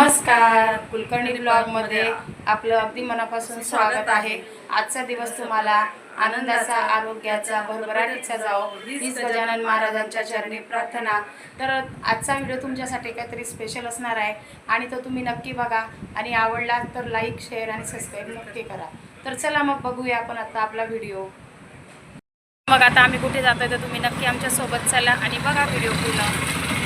नमस्कार. कुलकर्णी ब्लॉगमध्ये आपलं अगदी मनापासून स्वागत आहे. आजचा दिवस तुम्हाला आनंदाचा आरोग्याचा भरभराटीचा जाओ हीच गजानन महाराजांच्या चरणी प्रार्थना. तर आजचा व्हिडिओ तुमच्यासाठी काहीतरी स्पेशल असणार आहे आणि तो तुम्ही नक्की बघा. आणि आवडला तर लाईक शेअर आणि सबस्क्राईब नक्की करा. तर चला मग बघूया आपण आता आपला व्हिडिओ. मग आता आम्ही कुठे जातोय तर तुम्ही नक्की आमच्यासोबत चला आणि बघा व्हिडिओ पूर्ण.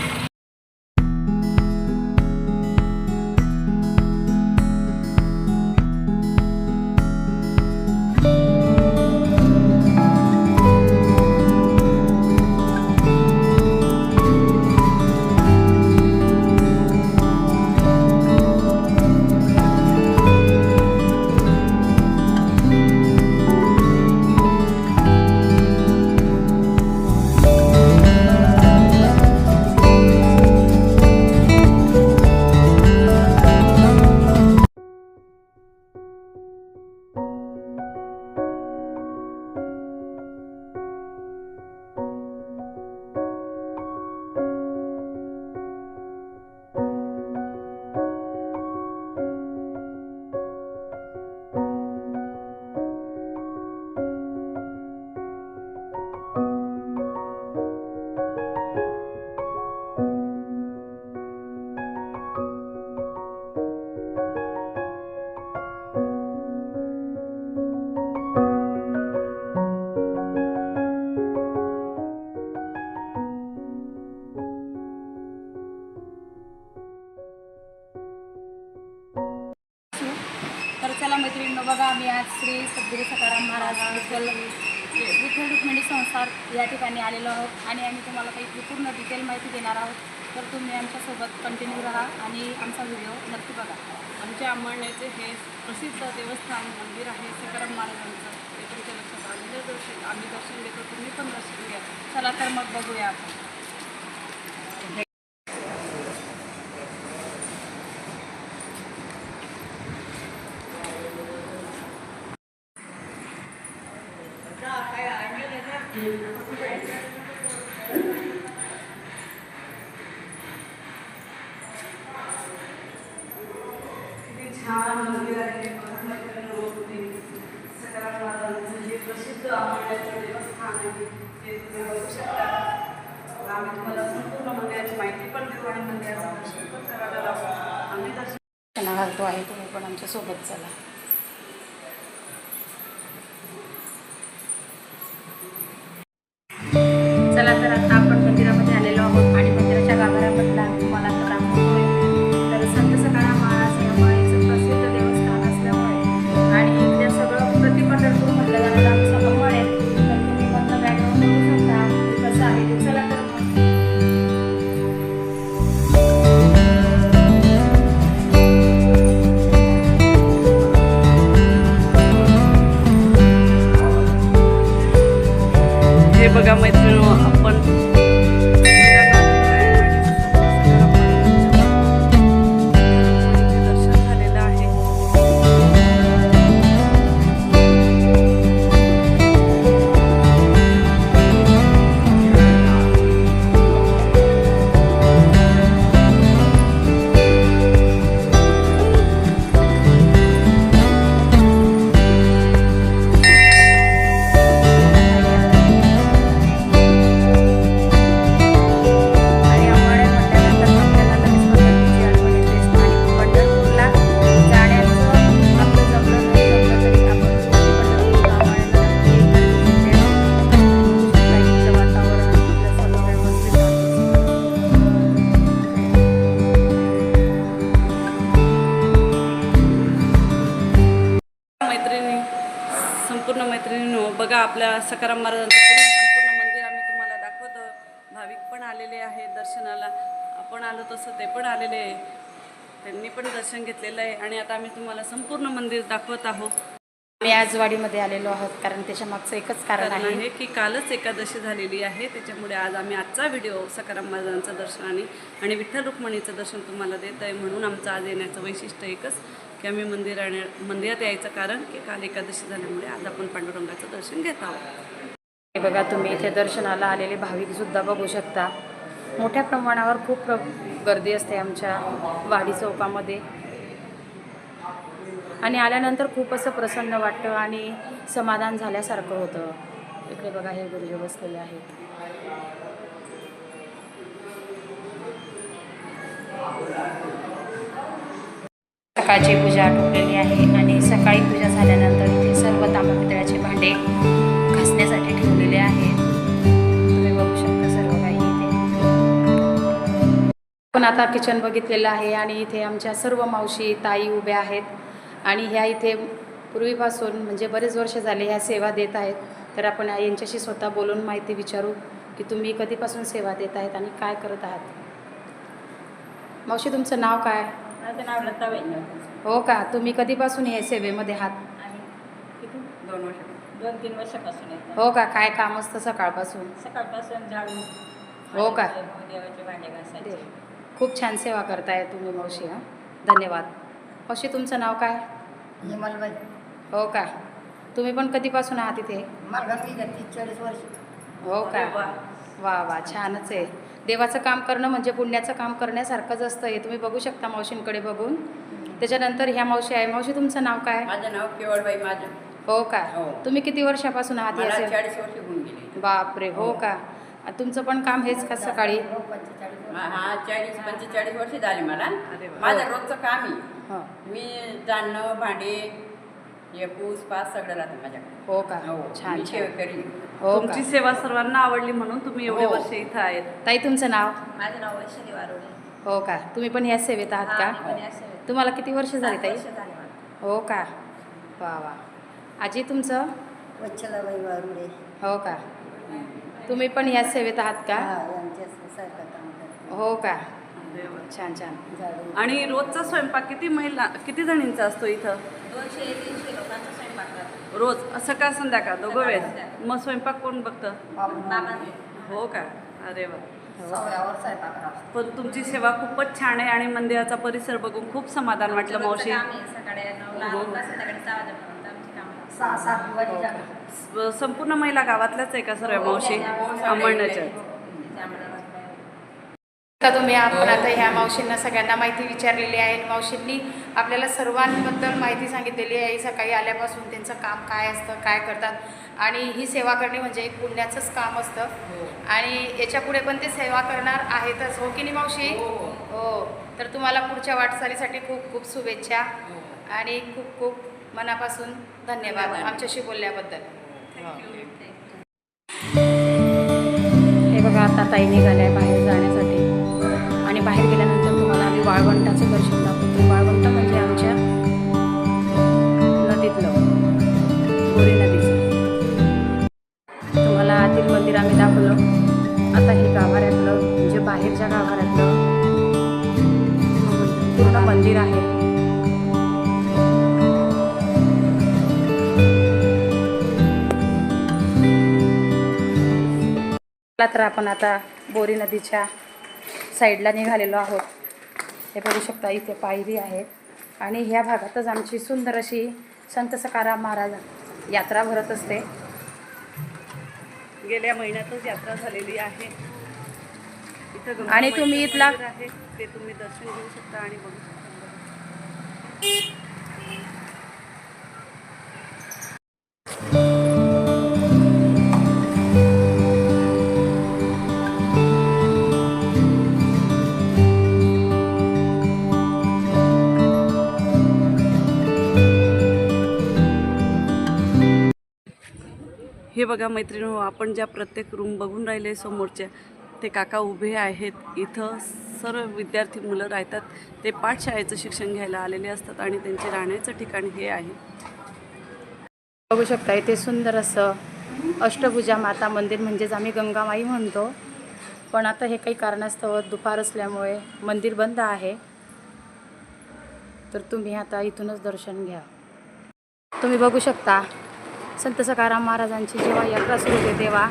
मैत्रिणींनो बघा आम्ही आज श्री सद्गुरू सकाराम महाराज विठ्ठल विठ्ठल रुक्मिणी संस्थान या ठिकाणी आलेलो आहोत. आणि आम्ही तुम्हाला काही पूर्ण डिटेल माहिती देणार आहोत. तर तुम्ही आमच्यासोबत कंटिन्यू राहा आणि आमचा व्हिडिओ नक्की बघा. आमच्या अंमळण्याचे हे प्रसिद्ध देवस्थान मंदिर आहे सकाराम महाराजांचं. ते तुमच्या लक्षात आलेलं दर्शन आम्ही दर्शन घेतो तुम्ही पण दर्शन घ्या. चला तर मग बघूया आपण किती छान मंदिर आहे सकाराम महाराजांचं जे प्रसिद्ध अंमळण्याचं देवस्थान आहे ते तुम्ही बघू शकता आम्ही तुम्हाला संपूर्ण मंदिराची माहिती पण देऊ आणि मंदिराचा दर्शन पण करायला लावू आम्ही दर्शन घालतो आहे तुम्ही पण आमच्यासोबत चला. बघा आपल्या सकाराम महाराजांचं पूर्ण संपूर्ण मंदिर आम्ही तुम्हाला दाखवतो. भाविक पण आलेले आहे दर्शनाला. आपण आलो तसं ते पण आलेले आहे. त्यांनी पण दर्शन घेतलेलं आहे आणि आता आम्ही तुम्हाला संपूर्ण मंदिर दाखवत आहोत. आम्ही आज वाडीमध्ये आलेलो आहोत कारण त्याच्या मागचं एकच कारण कारण आहे. आहे की कालच एकादशी झालेली आहे. त्याच्यामुळे आज आम्ही आजचा व्हिडिओ सकाराम महाराजांचं दर्शन आणि आणि विठ्ठल रुक्मणीचं दर्शन तुम्हाला देत आहे म्हणून आमचं आज येण्याचं वैशिष्ट्य एकच. की आम्ही मंदिराने मंदिरात यायचं कारण की काल एकादशी झाल्यामुळे आज आपण पांडुरंगाचं दर्शन घेत आहोत. हे बघा तुम्ही इथे दर्शनाला आलेले भाविकसुद्धा बघू शकता. मोठ्या प्रमाणावर खूप प्र गर्दी असते आमच्या वाडी चौकामध्ये. आणि आल्यानंतर खूप असं प्रसन्न वाटतं आणि समाधान झाल्यासारखं होतं. इकडे बघा हे गुरुजी बसलेले आहेत सकाळची पूजा आटोपलेली आहे आणि सकाळी पूजा झाल्यानंतर इथे सर्व तांबा पितळ्याचे भांडे घासण्यासाठी ठेवलेले आहे तुम्ही बघू शकता सर्व काही इथे. आपण आता किचन बघितलेलं आहे आणि इथे आमच्या सर्व मावशी ताई उभ्या आहेत. आणि ह्या इथे पूर्वीपासून म्हणजे बरेच वर्ष झाले ह्या सेवा देत आहेत. तर आपण यांच्याशी स्वतः बोलून माहिती विचारू की तुम्ही कधीपासून सेवा देत आहेत आणि काय करत आहात. मावशी तुमचं नाव काय? माझं नाव लता वैद्य हो का? तुम्ही कधीपासून हे सेवेमध्ये आहात? आणि किती? दोन वर्ष दोन तीन वर्षापासून येतो. हो का? काय काम असतं सकाळपासून? सकाळपासून झाडू हो का? भांड्याचं, देवाचे भांडे घासायचे. खूप छान सेवा करताय तुम्ही मावशी हां. धन्यवाद. मावशी तुमचं नाव काय? हिमालबाई हो का? तुम्ही पण कधीपासून आहात इथे? मला तीस चाळीस वर्ष. हो का? अरे वा. वा वा छानच आहे. देवाचं काम करणं म्हणजे पुण्याचं काम करण्यासारखंच असतं हे. तुम्ही बघू शकता मावशींकडे बघून. त्याच्यानंतर ह्या मावशी आहे. मावशी तुमचं नाव काय? माझं नाव केवळबाई माझं हो का? हो. तुम्ही किती वर्षापासून आहात या मला सेवेत? चाळीस वर्ष होऊन गेले. बापरे हो का? आ, तुमचं पण काम हेच का सकाळी? मा- हा चाळीस पंचेचाळीस वर्ष झाली मला. माझं रोजचं काम आहे. हो. मी जाणणं भांडे हे पूस पास सगळं राहतं माझ्याकडे. हो का? हो छान मी छान हो का? तुमची सेवा सर्वांना आवडली म्हणून तुम्ही एवढे हो. वर्ष इथं आहेत. ताई तुमचं नाव? माझं नाव वैशाली वारोडे हो का? तुम्ही पण या सेवेत आहात का? तुम्हाला किती वर्ष झाली ताई? हो का? वा वा. आजी तुमचं? वच्छलाबाई वारुडे. हो का? तुम्ही पण या सेवेत आहात का? काम करते हो का. छान छान. झाडू. आणि रोजचा स्वयंपाक किती महिला किती जणींचा असतो इथं? दोनशे तीनशे रोज सकाळ संध्याकाळ दोघं सकाळ, संध्याकाळ. मग स्वयंपाक कोण बघतं? हो का? अरे वा. सगळ्यावर स्वयंपाक राहतो. पण तुमची सेवा खूपच छान आहे आणि मंदिराचा परिसर बघून खूप समाधान वाटलं मावशी. सकाळी नऊला हो. नऊला संध्याकाळी सहा वाजेपर्यंत आमची कामं सहा सात हो? स- संपूर्ण महिला गावातल्याच आहे का सर्व मावशी? अंबळण्याच्या आता तुम्ही आपण आता ह्या मावशींना सगळ्यांना माहिती विचारलेली आहे आणि मावशींनी आपल्याला सर्वांबद्दल माहिती सांगितलेली आहे. सकाळी आल्यापासून त्यांचं काम काय असतं काय करतात आणि ही सेवा करणे म्हणजे एक पुण्याचंच काम असतं. आणि याच्यापुढे पण ते सेवा करणार आहेतच. हो की नाही मावशी? हो तर तुम्हाला पुढच्या वाटचालीसाठी खूप खूप शुभेच्छा आणि खूप खूप मनापासून धन्यवाद धन्यवाद. आमच्याशी बोलल्याबद्दल. हे. बघा आता ताई निघाल्या बाहेर जाण्यासाठी. आणि बाहेर गेल्यानंतर तुम्हाला आम्ही वाळवंटाचं दर्शन पूर्ण मंदिर आहे. तर आपण आता बोरी नदीच्या साईडला निघालेलो आहोत. हे बघू शकता इथे पायरी आहेत आणि ह्या भागातच आमची सुंदर अशी संत सकाराम महाराज यात्रा भरत असते. गेल्या महिन्यातच यात्रा झालेली आहे. आणि तुम्ही इथला- ते तुम्ही दर्शन घेऊ शकता आणि बघू शकता हे बघा मैत्रिणी आपण ज्या प्रत्येक रूम बघून राहिले समोरच्या ते काका उभे आहेत. इथं सर्व विद्यार्थी मुलं राहतात. ते पाठशाळेचं शिक्षण घ्यायला आलेले असतात आणि त्यांचे राहण्याचं ठिकाण हे आहे. बघू शकता इथे सुंदर असं अष्टभुजा माता मंदिर म्हणजेच आम्ही गंगामाई म्हणतो. पण आता हे काही कारणास्तव दुपार असल्यामुळे मंदिर बंद आहे. तर तुम्ही आता इथूनच दर्शन घ्या. तुम्ही बघू शकता संत सकाराम महाराजांची जेव्हा यात्रा सुरू होते तेव्हा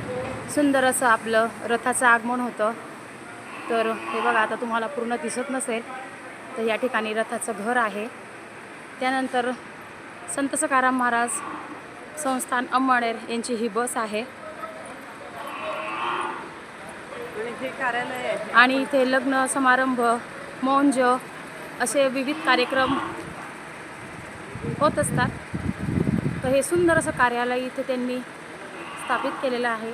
सुंदर असं आपलं रथाचं आगमन होतं. तर हे बघा आता तुम्हाला पूर्ण दिसत नसेल तर या ठिकाणी रथाचं घर आहे. त्यानंतर संत सकाराम महाराज संस्थान अंबाणेर यांची ही बस आहे हे कार्यालय आहे. आणि इथे लग्न समारंभ मौंज असे विविध कार्यक्रम होत असतात. तर हे सुंदर असं कार्यालय इथे त्यांनी स्थापित केलेलं आहे.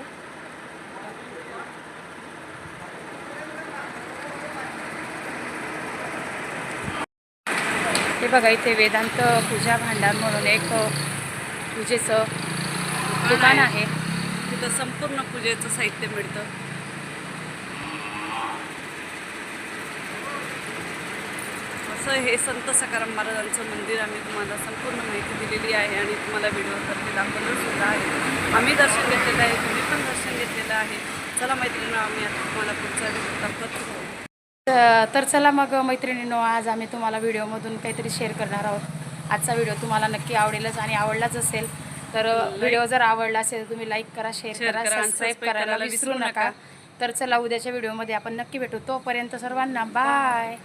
बघा इथे वेदांत पूजा भांडार म्हणून एक पूजेचं दुकान आहे. तिथं संपूर्ण पूजेचं साहित्य मिळतं. असं हे संत सकाराम महाराजांचं मंदिर आम्ही तुम्हाला संपूर्ण माहिती दिलेली आहे आणि तुम्हाला व्हिडिओवरती दाखवलं सुद्धा आहे. आम्ही दर्शन घेतलेलं आहे तुम्ही पण दर्शन घेतलेलं आहे. चला मैत्रिणी आम्ही आता तुम्हाला पुढचा दाखवत तर चला मग मैत्रिणींनो आज आम्ही तुम्हाला व्हिडिओमधून काहीतरी शेअर करणार आहोत. आजचा व्हिडिओ तुम्हाला नक्की आवडेलच आणि आवडलाच असेल तर व्हिडिओ जर आवडला असेल तर तुम्ही लाईक करा शेअर करा सबस्क्राईब करायला विसरू नका. तर चला उद्याच्या व्हिडिओमध्ये आपण नक्की भेटू. तोपर्यंत सर्वांना बाय